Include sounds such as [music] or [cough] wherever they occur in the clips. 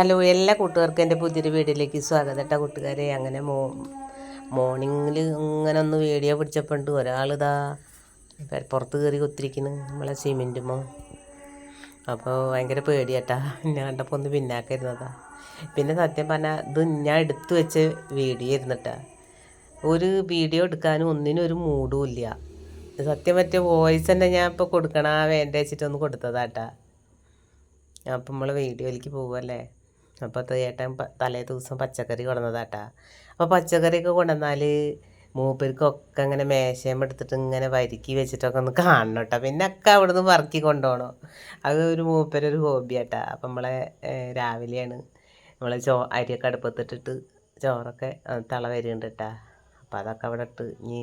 Hello എല്ലാ കൂട്ടുകാർക്കും എന്റെ പുതിയൊരു വീഡിയോയിലേക്ക് സ്വാഗതം കേട്ടോ കൂട്ടുകാരെ. അങ്ങനെ മോ മോർണിംഗിൽ ഇങ്ങനെ ഒന്ന് വീഡിയോ പിടിച്ചപ്പോൾ ഉണ്ട് ഒരാളിതാ. പുറത്ത് കയറി കുത്തിരിക്കുന്നു നമ്മളെ സിമെന്റുമോ അപ്പോൾ ഭയങ്കര പേടിയാട്ടാ. ഞാൻ കണ്ടപ്പോൾ ഒന്ന് പിന്നാക്കായിരുന്നതാ. പിന്നെ സത്യം പറഞ്ഞാൽ ഇത് ഞാൻ എടുത്തു വെച്ച് വീഡിയോ ഇരുന്നിട്ടാ ഒരു വീഡിയോ എടുക്കാനും ഒന്നിനും ഒരു മൂഡും ഇല്ല. സത്യം പറ്റിയ വോയിസ് തന്നെ ഞാൻ ഇപ്പോൾ കൊടുക്കണ വേണ്ട വെച്ചിട്ടൊന്ന് കൊടുത്തതാട്ടാ. അപ്പം നമ്മൾ വീഡിയോയിലേക്ക് പോകുമല്ലേ അപ്പോൾ ഏട്ടൻ തലേ ദിവസം പച്ചക്കറി കൊണ്ടുവന്നതാട്ടാ. അപ്പോൾ പച്ചക്കറിയൊക്കെ കൊണ്ടുവന്നാൽ മൂപ്പർക്കൊക്കെ ഇങ്ങനെ മേശയം എടുത്തിട്ട് ഇങ്ങനെ വരിക്കി വെച്ചിട്ടൊക്കെ ഒന്ന് കാണണം കേട്ടോ. പിന്നെ ഒക്കെ അവിടെ നിന്ന് പറക്കി കൊണ്ടുപോകണം. അത് ഒരു മൂപ്പരൊരു ഹോബിയാട്ടാ അപ്പം നമ്മളെ രാവിലെയാണ് നമ്മളെ ചോ അരിയൊക്കെ അടുപ്പത്തിട്ടിട്ട് ചോറൊക്കെ തള വരുന്നുണ്ട് കേട്ടാ. അപ്പോൾ അതൊക്കെ അവിടെ ഇട്ട് ഇനി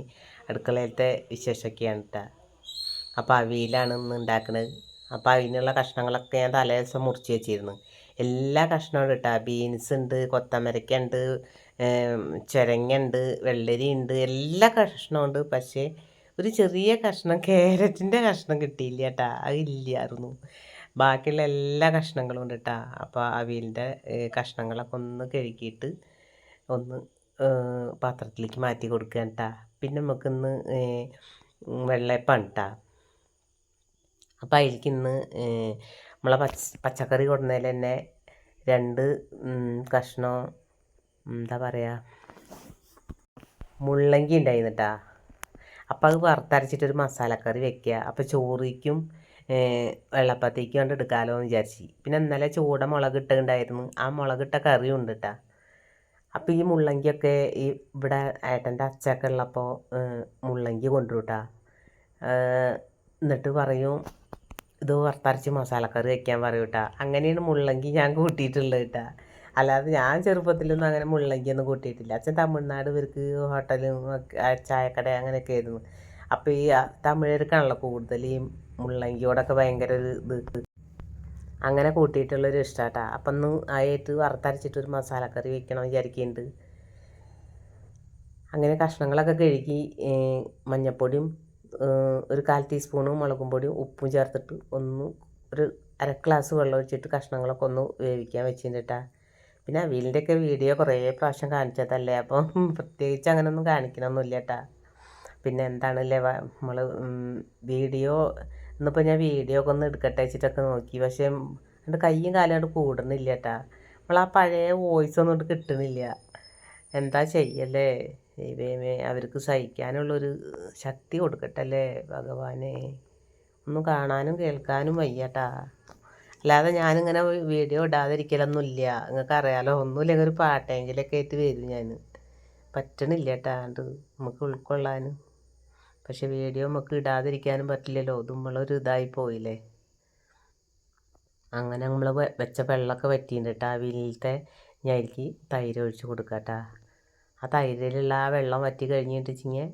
അടുക്കളയിലത്തെ വിശേഷമൊക്കെയാണ് കേട്ടാ. അപ്പോൾ അവിയിലാണ് ഇന്ന് ഉണ്ടാക്കുന്നത് അപ്പോൾ അതിനുള്ള കഷ്ണങ്ങളൊക്കെ ഞാൻ തലേ ദിവസം മുറിച്ച് വെച്ചിരുന്നു. എല്ലാ കഷ്ണവും കിട്ടുക ബീൻസ് ഉണ്ട് കൊത്തമരക്ക ഉണ്ട് ചുരങ്ങ ഉണ്ട് വെള്ളരി ഉണ്ട് എല്ലാ കഷ്ണവും ഉണ്ട്. പക്ഷേ ഒരു ചെറിയ കഷ്ണം ക്യാരറ്റിന്റെ കഷ്ണം കിട്ടിയില്ല കേട്ടാ. അത് ഇല്ലായിരുന്നു. ബാക്കിയുള്ള എല്ലാ കഷ്ണങ്ങളും ഉണ്ട് കേട്ടാ. അപ്പോൾ അവിയലിന്റെ കഷ്ണങ്ങളൊക്കെ ഒന്ന് കഴുകിയിട്ട് ഒന്ന് പാത്രത്തിലേക്ക് മാറ്റി കൊടുക്കുക കേട്ടാ. പിന്നെ നമുക്കിന്ന് വെള്ളയപ്പം കേട്ടാ. അപ്പോൾ അതിലേക്ക് ഇന്ന് നമ്മളെ പച്ച പച്ചക്കറി കൊടുന്നതിൽ തന്നെ രണ്ട് കഷ്ണോ എന്താ പറയുക മുള്ളങ്കി ഉണ്ടായിരുന്നു കേട്ടാ അപ്പോൾ അത് വറുത്തരച്ചിട്ടൊരു മസാലക്കറി വെക്കുക അപ്പോൾ ചോറിക്കും വെള്ളപ്പത്തേക്കും കൊണ്ട് എടുക്കാമല്ലോ എന്ന് വിചാരിച്ചു. പിന്നെ ഇന്നലെ ചൂട മുളക് ഇട്ടുണ്ടായിരുന്നു. ആ മുളകിട്ട കറിയും ഉണ്ട് കേട്ടാ അപ്പോൾ ഈ മുള്ളങ്കിയൊക്കെ ഈ ഇവിടെ ഏട്ടന്റെ അച്ചൊക്കെ ഉള്ളപ്പോൾ മുള്ളങ്കി കൊണ്ടുവരും കേട്ടാ എന്നിട്ട് പറയും ഇത് വറുത്തരച്ച് മസാലക്കറി വെക്കാൻ പറയും കേട്ടാ അങ്ങനെയാണ് മുള്ളങ്കി ഞാൻ കൂട്ടിയിട്ടുള്ളത് കേട്ടാ അല്ലാതെ ഞാൻ ചെറുപ്പത്തിലൊന്നും അങ്ങനെ മുള്ളങ്കി ഒന്നും കൂട്ടിയിട്ടില്ല. അച്ഛൻ തമിഴ്നാട് ഇവർക്ക് ഹോട്ടലും ചായക്കട അങ്ങനെയൊക്കെ ആയിരുന്നു. അപ്പോൾ ഈ തമിഴർക്കാണല്ലോ കൂടുതൽ ഈ മുള്ളങ്കിയോടൊക്കെ ഭയങ്കര ഒരു ഇത്. അങ്ങനെ കൂട്ടിയിട്ടുള്ളൊരു ഇഷ്ടാട്ടാ അപ്പം ഒന്ന് ആയിട്ട് വറുത്തരച്ചിട്ട് ഒരു മസാലക്കറി വെക്കണം വിചാരിക്കുന്നുണ്ട് അങ്ങനെ കഷ്ണങ്ങളൊക്കെ കഴുകി മഞ്ഞപ്പൊടിയും ഒരു കാൽ ടീസ്പൂണ് മുളകും പൊടിയും ഉപ്പും ചേർത്തിട്ട് ഒന്ന് ഒരു അര ഗ്ലാസ് വെള്ളം ഒഴിച്ചിട്ട് കഷ്ണങ്ങളൊക്കെ ഒന്ന് വേവിക്കാൻ വെച്ചിട്ടാ പിന്നെ അവിയലിന്റെയൊക്കെ വീഡിയോ കുറേ പ്രാവശ്യം കാണിച്ചതല്ലേ? അപ്പം [laughs] പ്രത്യേകിച്ച് അങ്ങനെയൊന്നും കാണിക്കണമൊന്നുമില്ല കേട്ടാ പിന്നെ എന്താണല്ലേ നമ്മൾ വീഡിയോ ഇന്നിപ്പോൾ ഞാൻ വീഡിയോ ഒക്കെ ഒന്ന് എടുക്കട്ടെ വെച്ചിട്ടൊക്കെ നോക്കി. പക്ഷേ എന്റെ കൈയും കാലും കൊണ്ട് കൂടുന്നില്ല കേട്ടാ നമ്മൾ ആ പഴയ വോയിസ് ഒന്നും കിട്ടുന്നില്ല. എന്താ ചെയ്യല്ലേ? ദൈവമേ അവർക്ക് സഹിക്കാനുള്ളൊരു ശക്തി കൊടുക്കട്ടല്ലേ ഭഗവാനെ? ഒന്നും കാണാനും കേൾക്കാനും വയ്യട്ടാ. അല്ലാതെ ഞാനിങ്ങനെ വീഡിയോ ഇടാതിരിക്കലൊന്നുമില്ല. നിങ്ങൾക്ക് അറിയാലോ ഒന്നുമില്ലെങ്കിൽ ഒരു പാട്ടെങ്കിലൊക്കെ ആയിട്ട് വരും ഞാൻ പറ്റണില്ല കേട്ടാ അത് നമുക്ക് ഉൾക്കൊള്ളാനും. പക്ഷെ വീഡിയോ നമുക്ക് ഇടാതിരിക്കാനും പറ്റില്ലല്ലോ നമ്മളൊരു ഇതായി പോയില്ലേ. അങ്ങനെ നമ്മൾ വെച്ച വെള്ളമൊക്കെ വറ്റിയിട്ടുണ്ട് കേട്ടോ. ആ ഞാൻ എനിക്ക് തൈര് ഒഴിച്ച് കൊടുക്കാട്ടാ. ആ തൈരിലുള്ള ആ വെള്ളം വറ്റി കഴിഞ്ഞിട്ട് വെച്ചിങ്ങനെ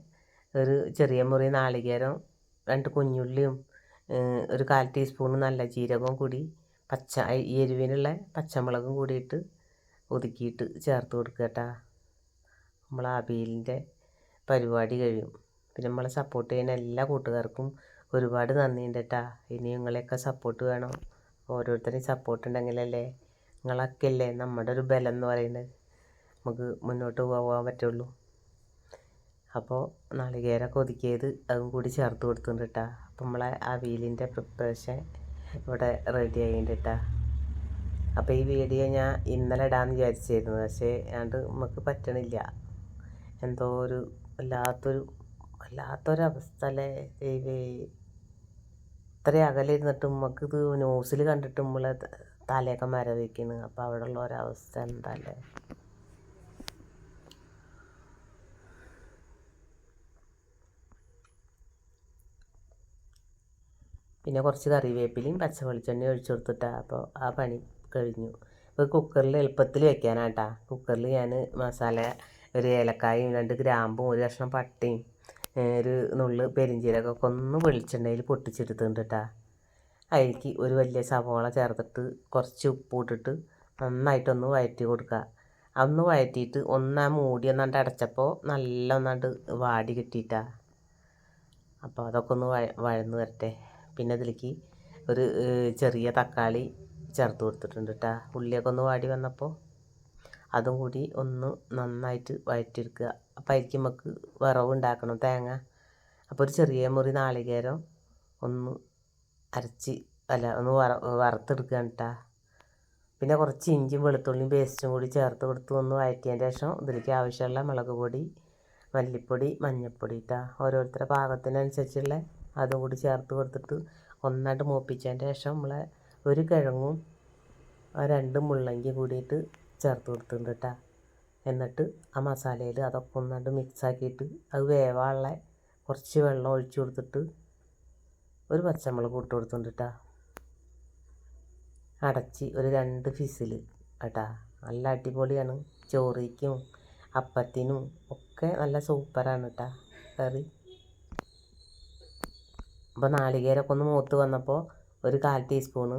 ഒരു ചെറിയ മുറി നാളികേരം രണ്ട് കുഞ്ഞുള്ളിയും ഒരു കാൽ ടീസ്പൂൺ നല്ല ജീരകവും കൂടി പച്ച ഈ എരിവിനുള്ള പച്ചമുളകും കൂടിയിട്ട് ഒതുക്കിയിട്ട് ചേർത്ത് കൊടുക്കുക കേട്ടാ. നമ്മൾ അബീലിന്റെ പരിപാടി കഴിയും. പിന്നെ നമ്മളെ സപ്പോർട്ട് ചെയ്യുന്ന എല്ലാ കൂട്ടുകാർക്കും ഒരുപാട് നന്ദിയുണ്ട് കേട്ടാ. ഇനി നിങ്ങളെയൊക്കെ സപ്പോർട്ട് വേണം. ഓരോരുത്തരെയും സപ്പോർട്ട് ഉണ്ടെങ്കിലല്ലേ നിങ്ങളൊക്കെ അല്ലേ നമ്മുടെ ഒരു ബലം എന്ന് പറയുന്നത്. നമുക്ക് മുന്നോട്ട് പോകാൻ പറ്റുള്ളൂ. അപ്പോൾ നാളികേരമൊക്കെ ഒതുക്കിയത് അതും കൂടി ചേർത്ത് കൊടുത്തിട്ടുണ്ട് കേട്ടോ അപ്പം നമ്മളെ അവിയലിന്റെ പ്രിപ്പറേഷൻ ഇവിടെ റെഡി ആയിട്ടുണ്ട് കേട്ടോ അപ്പോൾ ഈ വീഡിയോ ഞാൻ ഇന്നലെ ഇടാമെന്ന് വിചാരിച്ചിരുന്നു. പക്ഷേ അത് നമുക്ക് പറ്റണില്ല. എന്തോ ഒരു വല്ലാത്തൊരു വല്ലാത്തൊരവസ്ഥ അല്ലേ? ദൈവേ. ഇത്ര അകലെ നമുക്ക് ഇത് ന്യൂസിൽ കണ്ടിട്ട് നമ്മളെ തലയൊക്കെ മരവിക്കുന്നു അപ്പോൾ അവിടെ ഉള്ള ഒരവസ്ഥ എന്താല്ലേ പിന്നെ കുറച്ച് കറിവേപ്പിലയും പച്ച വെളിച്ചെണ്ണയും ഒഴിച്ചു കൊടുത്തിട്ടാ. അപ്പോൾ ആ പണി കഴിഞ്ഞു. ഇപ്പോൾ കുക്കറിൽ എളുപ്പത്തിൽ വെക്കാനാട്ടാ. കുക്കറിൽ ഞാൻ മസാല ഒരു ഏലക്കായും രണ്ട് ഗ്രാമ്പും ഒരു കഷ്ണം പട്ടയും ഒരു നുള്ള് പെരിഞ്ചീരകമൊക്കെ ഒന്ന് വെളിച്ചെണ്ണയിൽ പൊട്ടിച്ചെടുത്തിട്ടുണ്ട് കേട്ടാ അതിലേക്ക് ഒരു വലിയ സവോള ചേർത്തിട്ട് കുറച്ച് ഉപ്പ് ഇട്ടിട്ട് നന്നായിട്ടൊന്ന് വഴറ്റി കൊടുക്കുക അന്ന് വഴറ്റിയിട്ട് ഒന്നാ മൂടി ഒന്നാണ്ട് അടച്ചപ്പോൾ നല്ല ഒന്നാണ്ട് വാടി കിട്ടിയിട്ടാ. അപ്പോൾ അതൊക്കെ ഒന്ന് വഴ വഴന്ന് വരട്ടെ. പിന്നെ അതിലേക്ക് ഒരു ചെറിയ തക്കാളി ചേർത്ത് കൊടുത്തിട്ടുണ്ട് കേട്ടോ ഉള്ളിയൊക്കെ ഒന്ന് വാടി വന്നപ്പോൾ അതും കൂടി ഒന്ന് നന്നായിട്ട് വഴറ്റിയെടുക്കുക. അപ്പം ആയിരിക്കും നമുക്ക് വിറവ് ഉണ്ടാക്കണം തേങ്ങ. അപ്പോൾ ഒരു ചെറിയ മുറി നാളികേരം ഒന്ന് അരച്ച് അല്ല ഒന്ന് വറ വറുത്തെടുക്കുകയാണ് കേട്ടോ പിന്നെ കുറച്ച് ഇഞ്ചിയും വെളുത്തുള്ളിയും പേസ്റ്റും കൂടി ചേർത്ത് കൊടുത്ത് ഒന്ന് വഴറ്റിയതിന്റെ ശേഷം ഇതിലേക്ക് ആവശ്യമുള്ള മുളക് പൊടി മല്ലിപ്പൊടി മഞ്ഞൾപ്പൊടി ഇട്ടാ ഓരോരുത്തരുടെ പാകത്തിനനുസരിച്ചുള്ള അതും കൂടി ചേർത്ത് കൊടുത്തിട്ട് ഒന്നായിട്ട് മൂപ്പിച്ചതിന്റെ ശേഷം നമ്മളെ ഒരു കിഴങ്ങും ആ രണ്ട് മുള്ളങ്കി കൂടിയിട്ട് ചേർത്ത് കൊടുത്തിട്ടുണ്ട് കേട്ടോ. എന്നിട്ട് ആ മസാലയിൽ അതൊക്കെ ഒന്നായിട്ട് മിക്സാക്കിയിട്ട് അത് വേവാനുള്ള കുറച്ച് വെള്ളം ഒഴിച്ചു കൊടുത്തിട്ട് ഒരു പച്ചമുളക് ഇട്ട് കൊടുത്തിട്ടുണ്ട് കേട്ടോ. അടച്ച് ഒരു രണ്ട് ഫിസിൽ കേട്ടാ. നല്ല അടിപൊളിയാണ്. ചോറിക്കും അപ്പത്തിനും ഒക്കെ നല്ല സൂപ്പറാണ് കേട്ടാ. കറി. അപ്പോൾ നാളികേരമൊക്കെ ഒന്ന് മൂത്ത് വന്നപ്പോൾ ഒരു കാൽ ടീസ്പൂണ്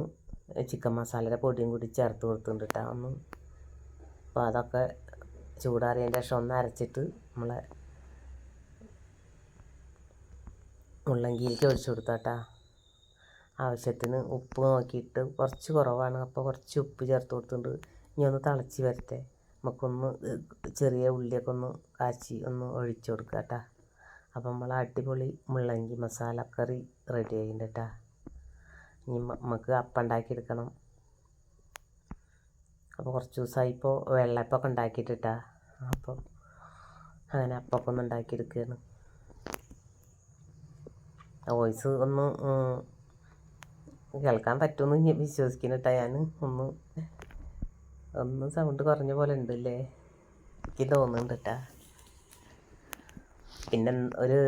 ചിക്കൻ മസാലയുടെ പൊടിയും കൂടി ചേർത്ത് കൊടുത്തിട്ടുണ്ട് കേട്ടോ. ഒന്ന് അപ്പോൾ അതൊക്കെ ചൂടാറിയതിന്റെ ശേഷം ഒന്ന് അരച്ചിട്ട് നമ്മളെ മുള്ളങ്കിയിലേക്ക് ഒഴിച്ചു കൊടുത്താട്ടാ ആവശ്യത്തിന് ഉപ്പ് നോക്കിയിട്ട് കുറച്ച് കുറവാണ്. അപ്പോൾ കുറച്ച് ഉപ്പ് ചേർത്ത് കൊടുത്തിട്ടുണ്ട്. ഇനി ഒന്ന് തിളച്ച് വരട്ടെ. നമുക്കൊന്ന് ചെറിയ ഉള്ളിയൊക്കെ ഒന്ന് കാച്ചി ഒന്ന് ഒഴിച്ചു കൊടുക്കാം കേട്ടോ. അപ്പം നമ്മൾ അടിപൊളി മുള്ളങ്കി മസാല കറി റെഡി ആയിട്ടുണ്ട് ഇനി നമുക്ക് അപ്പം ഉണ്ടാക്കിയെടുക്കണം. അപ്പോൾ കുറച്ച് ദിവസമായി ഇപ്പോൾ വെള്ളയപ്പമൊക്കെ ഉണ്ടാക്കിയിട്ടിട്ടാ അപ്പം അങ്ങനെ അപ്പൊക്കെ ഒന്ന് ഉണ്ടാക്കിയെടുക്കുകയാണ്. വോയിസ് ഒന്ന് കേൾക്കാൻ പറ്റുമെന്ന് ഞാൻ വിശ്വസിക്കുന്നുട്ടാ ഞാൻ. ഒന്ന് ഒന്ന് സൗണ്ട് കുറഞ്ഞ പോലെ ഉണ്ടല്ലേ? എനിക്ക് തോന്നുന്നുണ്ട് കേട്ടാ പിന്നെ ഒരു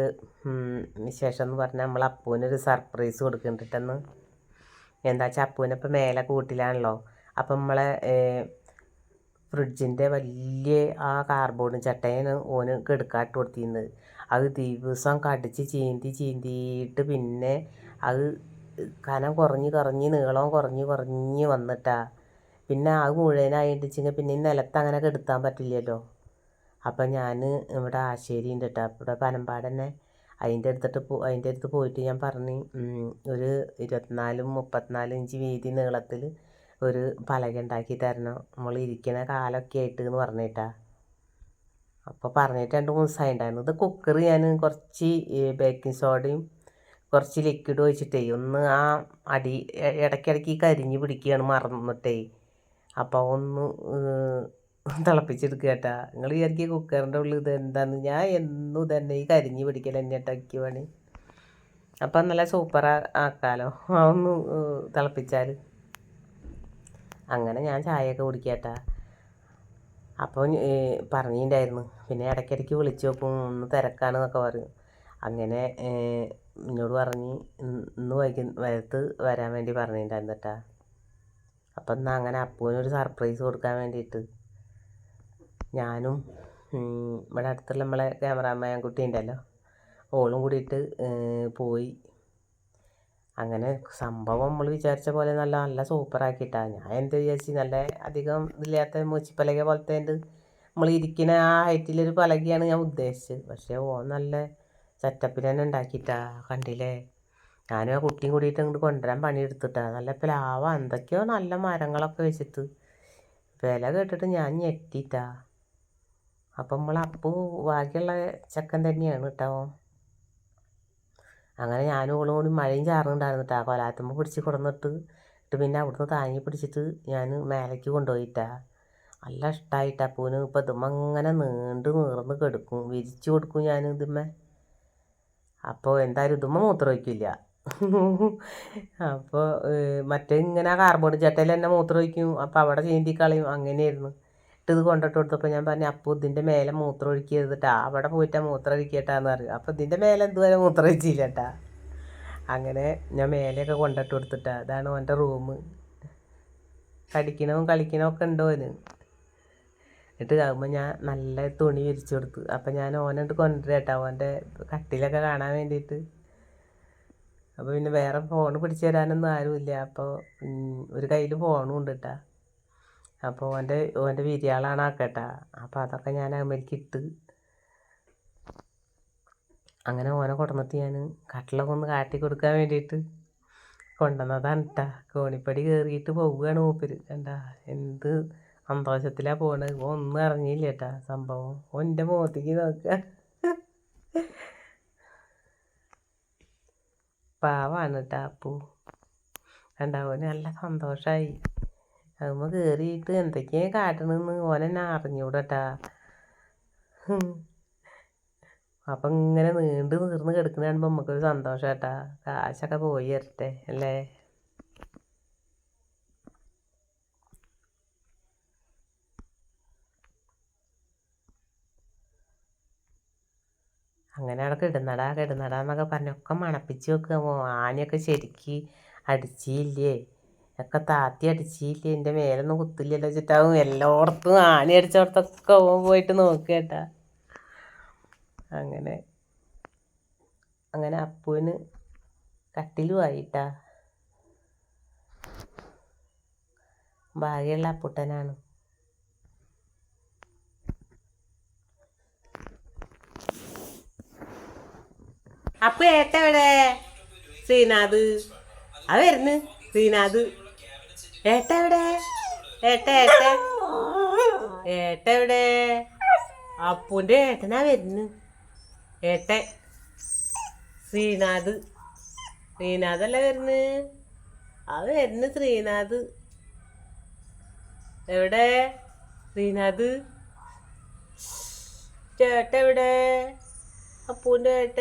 വിശേഷം എന്ന് പറഞ്ഞാൽ നമ്മൾ അപ്പൂനൊരു സർപ്രൈസ് കൊടുക്കുന്നുണ്ടെന്ന് എന്താ വെച്ചാൽ അപ്പൂനിപ്പോൾ മേലെ കൂട്ടിലാണല്ലോ. അപ്പം നമ്മളെ ഫ്രിഡ്ജിന്റെ വലിയ ആ കാർബോർഡ് ചട്ടയാണ് ഓന് കെടുക്കാട്ട് കൊടുത്തിരുന്നത് അത് ദിവസം കടിച്ച് ചീന്തി ചീന്തിയിട്ട് പിന്നെ അത് കനം കുറഞ്ഞ് കുറഞ്ഞ് നീളം കുറഞ്ഞ് കുറഞ്ഞ് വന്നിട്ടാ. പിന്നെ അത് മുഴുവനായിട്ട് പിന്നെ ഈ നിലത്ത് അങ്ങനെ കെടുത്താൻ പറ്റില്ലല്ലോ. അപ്പം ഞാൻ ഇവിടെ ആശേരി ഉണ്ട് കേട്ടോ ഇവിടെ പനമ്പാട് തന്നെ അതിന്റെ അടുത്തിട്ട് പോ അതിന്റെ അടുത്ത് പോയിട്ട് ഞാൻ പറഞ്ഞു ഒരു ഇരുപത്തിനാലും മുപ്പത്തിനാലും ഇഞ്ച് വീതി നീളത്തിൽ ഒരു പലക ഉണ്ടാക്കി തരണം. നമ്മൾ ഇരിക്കുന്ന കാലൊക്കെ ആയിട്ട് എന്ന് പറഞ്ഞിട്ടാ. അപ്പോൾ പറഞ്ഞിട്ട് രണ്ട് മൂന്ന് ദിവസമായി ഉണ്ടായിരുന്നു ഇത് കുക്കർ ഞാൻ കുറച്ച് ബേക്കിംഗ് സോഡയും കുറച്ച് ലിക്വിഡ് ഒഴിച്ചിട്ടേ ഒന്ന് ആ അടി ഇടയ്ക്കിടയ്ക്ക് കരിഞ്ഞ് പിടിക്കുകയാണ് മറന്നിട്ടേ. അപ്പോൾ ഒന്ന് തിളപ്പിച്ചെടുക്കുക കേട്ടാ നിങ്ങൾ വിചാരിക്കുക കുക്കറിന്റെ ഉള്ളിൽ ഇത് എന്താന്ന്. ഞാൻ എന്നും തന്നെ ഈ കരിഞ്ഞ് പിടിക്കൽ തന്നെ ഇട്ടാക്കി പണി. അപ്പം നല്ല സൂപ്പർ ആക്കാലോ. ഒന്ന് തിളപ്പിച്ചാൽ അങ്ങനെ ഞാൻ ചായയൊക്കെ കുടിക്കട്ടാ. അപ്പോൾ പറഞ്ഞിട്ടുണ്ടായിരുന്നു പിന്നെ ഇടയ്ക്കിടയ്ക്ക് വിളിച്ചു നോക്കും ഒന്ന് തിരക്കാണെന്നൊക്കെ പറയും. അങ്ങനെ എന്നോട് പറഞ്ഞ് ഇന്ന് വൈകി വരത്ത് വരാൻ വേണ്ടി പറഞ്ഞിട്ടുണ്ടായിരുന്നു കേട്ടാ അപ്പം എന്നാൽ അങ്ങനെ അപ്പൂവിനൊരു സർപ്രൈസ് കൊടുക്കാൻ വേണ്ടിയിട്ട് ഞാനും ഇവിടെ അടുത്തുള്ള നമ്മളെ ക്യാമറാമാൻ കുട്ടി ഉണ്ടല്ലോ. ഓളും കൂടിയിട്ട് പോയി. അങ്ങനെ സംഭവം നമ്മൾ വിചാരിച്ച പോലെ നല്ല നല്ല സൂപ്പറാക്കിയിട്ടാണ് ഞാൻ എന്ത് വിചാരിച്ചു നല്ല അധികം ഇതില്ലാത്ത മൂച്ചിപ്പലക പോലത്തെ ഉണ്ട് നമ്മൾ ഇരിക്കുന്ന ആ ഹൈറ്റിലൊരു പലകയാണ് ഞാൻ ഉദ്ദേശിച്ചത്. പക്ഷേ ഓ നല്ല സെറ്റപ്പിൽ തന്നെ ഉണ്ടാക്കിയിട്ടാ കണ്ടില്ലേ? ഞാനും ആ കുട്ടിയും കൂടിയിട്ട് ഇങ്ങോട്ട് കൊണ്ടുവരാൻ പണിയെടുത്തിട്ടാ. നല്ല പ്ലാവ. എന്തൊക്കെയോ നല്ല മരങ്ങളൊക്കെ വെച്ചിട്ട്. വില കേട്ടിട്ട് ഞാൻ ഞെട്ടിട്ടാ അപ്പം നമ്മൾ അപ്പു ബാക്കിയുള്ള ചെക്കൻ തന്നെയാണ് കേട്ടോ. അങ്ങനെ ഞാനും ഓളും കൂടി മഴയും ചാറുന്നുണ്ടായിരുന്നു കേട്ടോ കൊലാത്തുമ്പോൾ പിടിച്ച് കൊടുന്നിട്ട് ഇട്ട് പിന്നെ അവിടുന്ന് താങ്ങി പിടിച്ചിട്ട് ഞാൻ മേലേക്ക് കൊണ്ടുപോയിട്ടാ. നല്ല ഇഷ്ടമായിട്ട് അപ്പൂന്. ഇപ്പം ഇതുമ്മ അങ്ങനെ നീണ്ട് നീർന്ന് കെടുക്കും. വിരിച്ചു കൊടുക്കും ഞാൻ ഇതുമ്മ. അപ്പോൾ എന്തായാലും ഇതുമ്മ മൂത്രം ഒഴിക്കില്ല അപ്പോൾ മറ്റേ ഇങ്ങനെ കാർബോർഡ് ചട്ടയിൽ തന്നെ മൂത്രം ഒഴിക്കും അപ്പോൾ അവിടെ ചീന്തി കളയും അങ്ങനെയായിരുന്നു. ഇത് കൊണ്ടിട്ട് കൊടുത്തപ്പോൾ ഞാൻ പറഞ്ഞു അപ്പോൾ ഇതിന്റെ മേലെ മൂത്രം ഒഴിക്കരുതിട്ടാ അവിടെ പോയിട്ടാ മൂത്രം ഒഴിക്കട്ടാന്ന് പറഞ്ഞു. അപ്പോൾ ഇതിന്റെ മേലെ എന്തുവരെ മൂത്രം ഒഴിച്ചില്ല കേട്ടാ അങ്ങനെ ഞാൻ മേലെയൊക്കെ കൊണ്ടിട്ട് കൊടുത്തിട്ടാ. അതാണ് ഓന്റെ റൂം കടിക്കണവും കളിക്കണവും ഒക്കെ ഉണ്ടോ ഓന് എന്നിട്ട് ആകുമ്പോൾ ഞാൻ നല്ല തുണി വിരിച്ചു കൊടുത്തു. അപ്പം ഞാൻ ഓനോട്ട് കൊണ്ടുവരട്ടാ ഓന്റെ കട്ടിലൊക്കെ കാണാൻ വേണ്ടിയിട്ട്. അപ്പോൾ പിന്നെ വേറെ ഫോൺ പിടിച്ചു തരാനൊന്നും ആരുമില്ല. അപ്പോൾ ഒരു കയ്യിൽ ഫോണും ഉണ്ട് കേട്ടാ അപ്പോൾ ഓന്റെ ഓന്റെ വിരിയാളാണ് ആക്കട്ടാ. അപ്പോൾ അതൊക്കെ ഞാൻ അമ്മയ്ക്ക് ഇട്ട് അങ്ങനെ ഓനെ കൊടുന്നിട്ട് ഞാൻ കട്ടിലൊക്കെ ഒന്ന് കാട്ടി കൊടുക്കാൻ വേണ്ടിയിട്ട് കൊണ്ടുവന്നതാണ് കേട്ടാ കോണിപ്പടി കയറിയിട്ട് പോവുകയാണ് മൂപ്പര്. കണ്ടാ എന്ത് സന്തോഷത്തിലാണ് പോണത്? ഓൻ ഒന്നും അറിഞ്ഞില്ല കേട്ടാ സംഭവം ഓന്റെ മുഖത്തേക്ക് നോക്കുക പാവാണ് കേട്ടാ അപ്പു. കണ്ട ഓന് നല്ല സന്തോഷമായി അതുമ്പോൾ കയറിയിട്ട് എന്തൊക്കെയാണ് കാട്ടണമെന്ന് ഓനെന്നെ അറിഞ്ഞൂടട്ടാ. അപ്പം ഇങ്ങനെ നീണ്ട് നീർന്ന് കിടക്കുന്ന കാണുമ്പോൾ നമുക്കൊരു സന്തോഷം കേട്ടാ കാശൊക്കെ പോയി വരട്ടെ അല്ലേ? അങ്ങനെ അവിടെ കിടന്നടാ കിടന്നടാ എന്നൊക്കെ പറഞ്ഞൊക്കെ മണപ്പിച്ച് വെക്കുക ആനയൊക്കെ ശരിക്ക് അടിച്ചില്ലേ? ഒക്കെ താത്തി അടിച്ചില്ലേ എന്റെ മേലൊന്നും കുത്തില്ലല്ലോ വെച്ചിട്ടാവും എല്ലായിടത്തും ആണി അടിച്ചോടത്തൊക്കെ ഓൻ പോയിട്ട് നോക്കേട്ടാ അങ്ങനെ. അങ്ങനെ അപ്പുവിന് കട്ടിലുമായിട്ടാ ഭാഗ്യമുള്ള അപ്പുട്ടനാണ്. അപ്പു ഏട്ടെവിടെ ശ്രീനാഥ്. അത് വരുന്നു. ശ്രീനാഥ്. ഏട്ട എവിടെ ഏട്ട ഏട്ട. ഏട്ട എവിടെ അപ്പുന്റെ ഏട്ടനാ വരുന്നു. ഏട്ട. ശ്രീനാഥ്. ശ്രീനാഥല്ല വരുന്നു? അത് വരുന്നു ശ്രീനാഥ്. എവിടെ? ശ്രീനാഥ്. ചേട്ട എവിടെ? അപ്പൂന്റെ ഏട്ട.